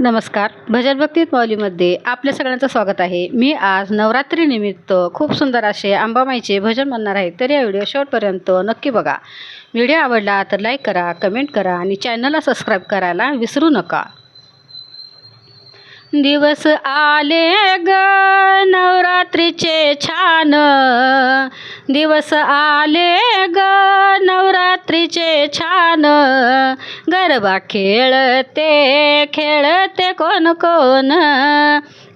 नमस्कार. भजन भक्तीत माऊलीमध्ये आपल्या सगळ्यांचं स्वागत आहे. मी आज नवरात्रीनिमित्त खूप सुंदर असे आंबामाईचे भजन म्हणणार आहे तर या व्हिडिओ शेवटपर्यंत नक्की बघा. व्हिडिओ आवडला तर लाईक करा कमेंट करा आणि चॅनलला सबस्क्राईब करायला विसरू नका. दिवस आले ग नवरात्रीचे छान. दिवस आले ग नवरात्रीचे छान. गरबा खेळते खेळते कोण कोण?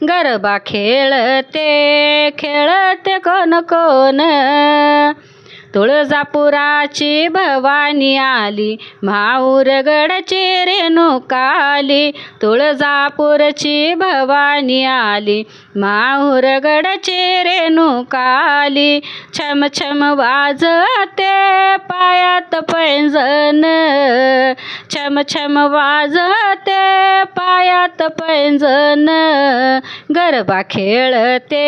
गरबा खेळते खेळते कोण कोण? तुळजापुराची भवानी आली माऊरगडची रेणुकाली तुळजापूरची भवानी आली माऊरगडची रेणुकाली छम छम वाजते पायात पैंजन छम छम वाजते पायात पैंजन गरबा खेळते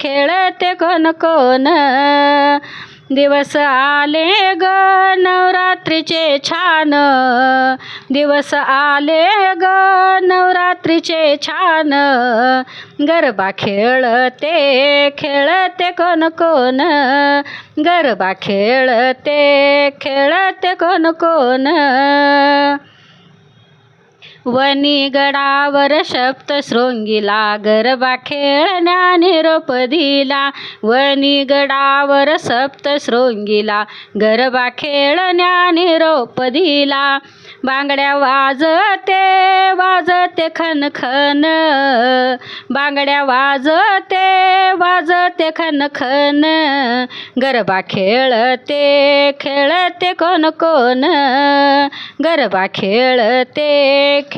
खेळते कोण कोण. दिवस आले ग नवरात्रीचे छान. दिवस आले ग नवरात्रीचे छान. गरबा खेळते खेळते कोण कोण. गरबा खेळते खेळते कोण कोण. वनीगडावर सप्तशृंगीला गरबा खेळण्या निरोप दिला वनीगडावर सप्तशृंगीला गरबा खेळण्या निरोप दिला बांगड्या वाजते वाजते खन खन बांगड्या वाजते वाजते खन खन गरबा खेळते खेळते कोण कोण. गरबा खेळते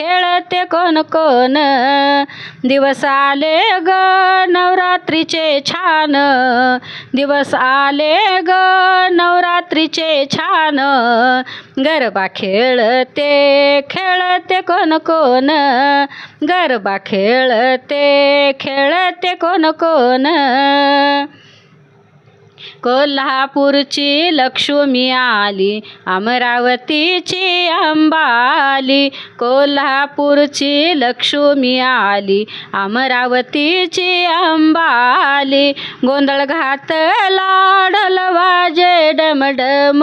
खेळते कोण कोण. दिवस आले ग नवरात्रीचे छान. दिवस आले ग नवरात्रीचे छान. गरबा खेळते खेळते कोण कोण. गरबा खेळते खेळते कोण कोण. कोल्हापूरची लक्ष्मी आली अमरावतीची अंबाली. कोल्हापूरची लक्ष्मी आली अमरावतीची अंबाली. गोंधळ लाडल वाजेडमडम डमडम.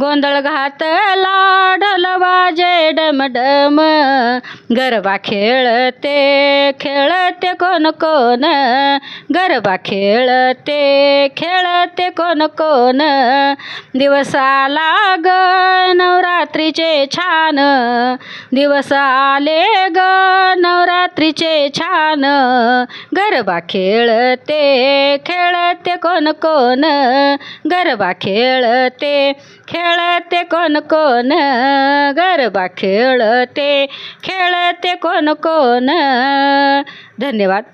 गोंधळ घात लाडल वाजे डमडम. गरबा खेळते खेळते कोण कोण. गरबा खेळते खेळते कोण कोण. दिवसाला ग नवरात्रीचे छान. दिवस आले ग नवरात्रीचे छान. गरबा खेळते खेळते कोण कोण. गरबा खेळते खेळते कोण कोण. गरबा खेळते खेळते कोण कोण. धन्यवाद.